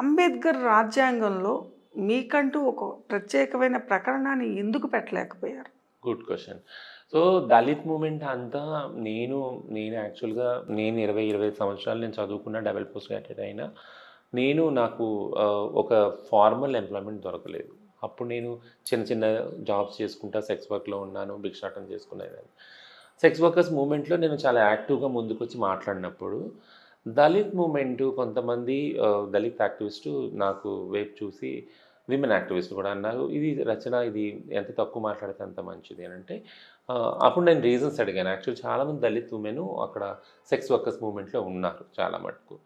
అంబేద్కర్ రాజ్యాంగంలో మీకంటూ ఒక ప్రత్యేకమైన ప్రకరణాన్ని ఎందుకు పెట్టలేకపోయారు? Good question so Dalit movement అంతా నేను నేను యాక్చువల్గా నేను ఇరవై ఇరవై సంవత్సరాలు నేను చదువుకున్న డబల్ పోస్ట్ గ్రాడ్యుయేట్ అయినా నేను నాకు ఒక ఫార్మల్ ఎంప్లాయ్మెంట్ దొరకలేదు. అప్పుడు నేను చిన్న చిన్న జాబ్స్ చేసుకుంటా సెక్స్ వర్క్లో ఉన్నాను భిక్షాటం చేసుకునేదాన్ని. సెక్స్ వర్కర్స్ మూమెంట్లో నేను చాలా యాక్టివ్గా ముందుకు వచ్చి మాట్లాడినప్పుడు దళిత్ మూమెంట్ కొంతమంది దళిత్ యాక్టివిస్టు నాకు వైపు చూసి విమెన్ యాక్టివిస్ట్ కూడా అన్నారు ఇది రచన ఇది ఎంత తక్కువ మాట్లాడితే అంత మంచిది అని అంటే అప్పుడు నేను రీజన్స్ అడిగాను. యాక్చువల్ చాలామంది దళిత్ ఉమెన్ అక్కడ సెక్స్ వర్కర్స్ మూమెంట్లో ఉన్నారు చాలా మటుకు.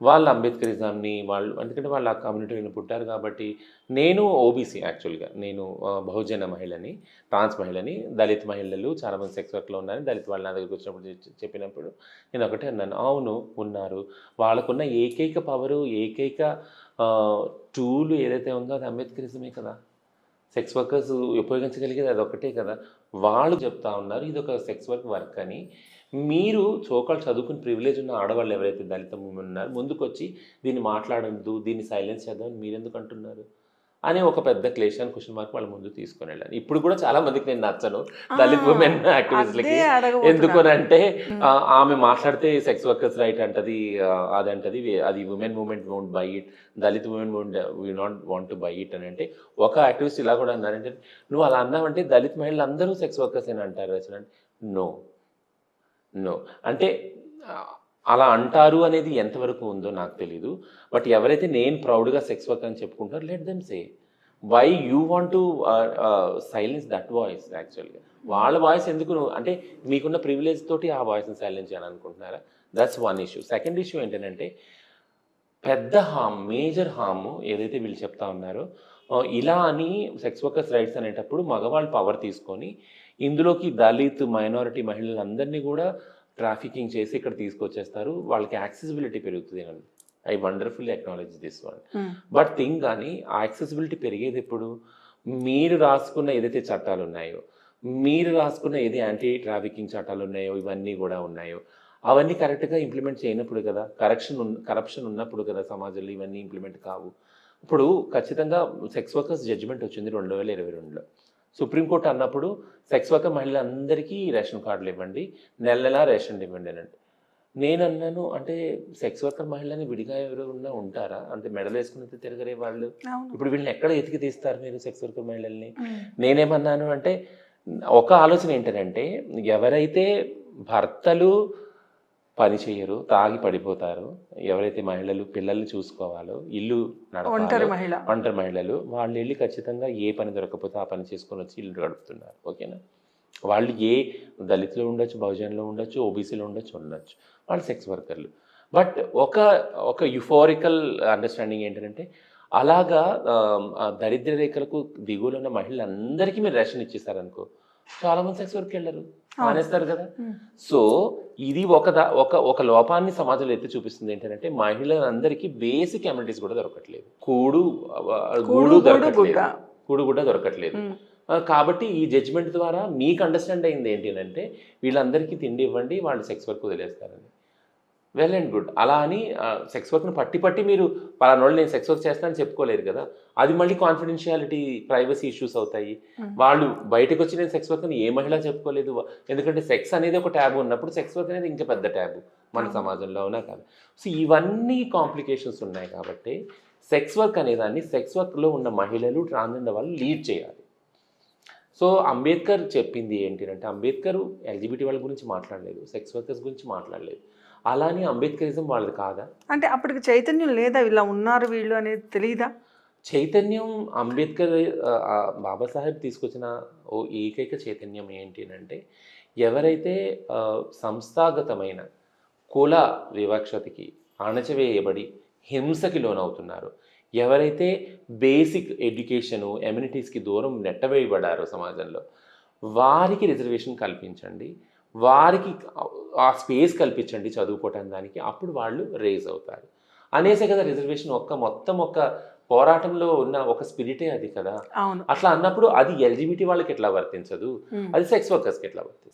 వాళ్ళు అంబేద్కరిజంని వాళ్ళు ఎందుకంటే వాళ్ళు ఆ కమ్యూనిటీలో పుట్టారు కాబట్టి నేను ఓబీసీ యాక్చువల్గా నేను బహుజన మహిళని ట్రాన్స్ మహిళని దళిత్ మహిళలు చాలామంది సెక్స్ వర్క్లో ఉన్నారని దళిత వాళ్ళ నా దగ్గరికి వచ్చినప్పుడు చెప్పినప్పుడు నేను ఒకటే అన్నాను అవును ఉన్నారు. వాళ్ళకున్న ఏకైక పవరు ఏకైక టూలు ఏదైతే ఉందో అది అంబేద్కరిజమే కదా. సెక్స్ వర్కర్స్ ఉపయోగించగలిగేది అది ఒకటే కదా. వాళ్ళు చెప్తా ఉన్నారు ఇది ఒక సెక్స్ వర్క్ వర్క్ అని. మీరు చోకాలు చదువుకుని ప్రివిలేజ్ ఉన్న ఆడవాళ్ళు ఎవరైతే దళిత ఉన్నారు ముందుకు వచ్చి దీన్ని మాట్లాడద్దు దీన్ని సైలెన్స్ చేద్దామని మీరు ఎందుకు అంటున్నారు? అనే ఒక పెద్ద క్లేషన్ క్వశ్చన్ మార్క్ వాళ్ళ ముందు తీసుకొని వెళ్ళాను ఇప్పుడు కూడా చాలా మందికి నేను నచ్చను. దళిత్ ఉమెన్ యాక్టివిస్ట్లకి. ఎందుకనంటే ఆమె మాట్లాడితే సెక్స్ వర్కర్స్ రైట్ అంటది అది అంటది అది women movement won't buy it Dalit women won't we not want to buy it అని అంటే ఒక యాక్టివిస్ట్ ఇలా కూడా అన్నారంటే నువ్వు అలా అన్నావంటే దళిత్ మహిళలు అందరూ సెక్స్ వర్కర్స్ అని అంటారు రచన? నో నో అంటే అలా అంటారు అనేది ఎంతవరకు ఉందో నాకు తెలీదు. బట్ ఎవరైతే నేను ప్రౌడ్గా సెక్స్ వర్క్ అని చెప్పుకుంటారో let them say why you want to silence that voice యాక్చువల్గా వాళ్ళ వాయిస్ ఎందుకు అంటే మీకున్న ప్రివిలేజ్ తోటి ఆ వాయిస్ని సైలెన్స్ చేయాలనుకుంటున్నారా that's one issue second issue ఏంటంటే పెద్ద హామ్ మేజర్ హామ్ ఏదైతే వీళ్ళు చెప్తా ఉన్నారో ఇలా అని సెక్స్ వర్కర్స్ రైట్స్ అనేటప్పుడు మగవాళ్ళు పవర్ తీసుకొని ఇందులోకి దళిత్ మైనారిటీ మహిళలందరినీ కూడా ట్రాఫికింగ్ చేసి ఇక్కడ తీసుకొచ్చేస్తారు. వాళ్ళకి యాక్సెసిబిలిటీ పెరుగుతుంది అని. I wonderful acknowledge this one. But thing కానీ ఆ యాక్సెసిబిలిటీ పెరిగేది ఎప్పుడు? మీరు రాసుకున్న ఏదైతే చట్టాలు ఉన్నాయో మీరు రాసుకున్న ఏది యాంటీ ట్రాఫికింగ్ చట్టాలు ఉన్నాయో ఇవన్నీ కూడా ఉన్నాయో అవన్నీ కరెక్ట్గా ఇంప్లిమెంట్ చేయనప్పుడు కదా కరెక్షన్ కరప్షన్ ఉన్నప్పుడు కదా సమాజంలో ఇవన్నీ ఇంప్లిమెంట్ కావు. ఇప్పుడు ఖచ్చితంగా సెక్స్ వర్కర్స్ జడ్జిమెంట్ వచ్చింది రెండు వేల ఇరవై రెండులో. సుప్రీంకోర్టు అన్నప్పుడు సెక్స్ వర్కర్ మహిళలందరికీ రేషన్ కార్డులు ఇవ్వండి నెల నెలా రేషన్ ఇవ్వండి అని అంటే. నేను అన్నాను అంటే సెక్స్ వర్కర్ మహిళని విడిగా ఎవరైనా ఉంటారా? అంటే మెడలు వేసుకుని తిరగరే వాళ్ళు. ఇప్పుడు వీళ్ళని ఎక్కడ ఎతికి తీస్తారు మీరు సెక్స్ వర్కర్ మహిళల్ని. నేనేమన్నాను అంటే ఒక ఆలోచన ఏంటంటే ఎవరైతే భర్తలు పని చేయరు తాగి పడిపోతారు. ఎవరైతే మహిళలు పిల్లల్ని చూసుకోవాలో ఇల్లు ఒంటరి మహిళ. ఒంటరి మహిళలు వాళ్ళు వెళ్ళి ఖచ్చితంగా ఏ పని దొరకకపోతే ఆ పని చేసుకొని వచ్చి ఇల్లు గడుపుతున్నారు. ఓకేనా? వాళ్ళు ఏ దళితులు ఉండొచ్చు బహుజనులు ఉండొచ్చు ఓబీసీలో ఉండొచ్చు ఉండొచ్చు. వాళ్ళు సెక్స్ వర్కర్లు. బట్ ఒక ఒక యుఫోరికల్ అండర్స్టాండింగ్ ఏంటంటే అలాగా దరిద్ర రేఖలకు దిగువలో ఉన్న మహిళలందరికీ మీరు రేషన్ ఇచ్చేసారనుకో చాలా మంది సెక్స్ వర్క్ వెళ్ళరు. మానేస్తారు కదా. సో ఇది ఒక దా- ఒక ఒక లోపాన్ని సమాజంలో ఎత్తి చూపిస్తుంది ఏంటంటే మహిళలందరికీ బేసిక్ అమ్యూనిటీస్ కూడా దొరకట్లేదు. కూడు గూడు దొరకట్లేదు. కూడు కూడా దొరకట్లేదు. కాబట్టి ఈ జడ్జిమెంట్ ద్వారా మీకు అండర్స్టాండ్ అయింది ఏంటి అంటే వీళ్ళందరికీ తిండి ఇవ్వండి వాళ్ళు sex work వదిలేస్తారని. Well and good. అలా అని సెక్స్ వర్క్ను పట్టి పట్టి మీరు పలానోళ్ళు నేను సెక్స్ వర్క్ చేస్తానని చెప్పుకోలేరు కదా. అది మళ్ళీ కాన్ఫిడెన్షియాలిటీ ప్రైవసీ ఇష్యూస్ అవుతాయి. వాళ్ళు బయటకు వచ్చి నేను సెక్స్ వర్క్ అని ఏ మహిళ చెప్పుకోలేదు. ఎందుకంటే సెక్స్ అనేది ఒక ట్యాబు ఉన్నప్పుడు సెక్స్ వర్క్ అనేది ఇంకా పెద్ద ట్యాబు మన. సమాజంలో అవునా కాదు. సో ఇవన్నీ కాంప్లికేషన్స్ ఉన్నాయి కాబట్టి సెక్స్ వర్క్ అనేదాన్ని సెక్స్ వర్క్లో ఉన్న మహిళలు ట్రాన్స్జెండర్ వాళ్ళు లీడ్ చేయాలి. సో అంబేద్కర్ చెప్పింది ఏంటి అంటే అంబేద్కర్ ఎల్జిబిటీ వాళ్ళ గురించి మాట్లాడలేదు సెక్స్ వర్కర్స్ గురించి మాట్లాడలేదు. అలానే అంబేద్కరిజం వాళ్ళది కాదా? అంటే అప్పటికి చైతన్యం లేదా? ఇలా ఉన్నారు వీళ్ళు అనేది తెలియదా చైతన్యం అంబేద్కర్ బాబాసాహెబ్ తీసుకొచ్చిన ఓ ఏకైక చైతన్యం ఏంటి అంటే ఎవరైతే సంస్థాగతమైన కుల వివక్షతకి అణచివేయబడి హింసకి లోనవుతున్నారో ఎవరైతే బేసిక్ ఎడ్యుకేషను ఎమ్యూనిటీస్కి దూరం నెట్టవేయబడారో సమాజంలో వారికి రిజర్వేషన్ కల్పించండి. వారికి ఆ స్పేస్ కల్పించండి చదువుకోవటానికి దానికి. అప్పుడు వాళ్ళు రేజ్ అవుతారు. అనేసే కదా రిజర్వేషన్ ఒక్క మొత్తం ఒక పోరాటంలో ఉన్న ఒక స్పిరిటే అది కదా. అట్లా అన్నప్పుడు అది ఎల్జిబిటీ వాళ్ళకి ఎట్లా వర్తించదు. అది సెక్స్ వర్కర్స్కి ఎట్లా వర్తించదు?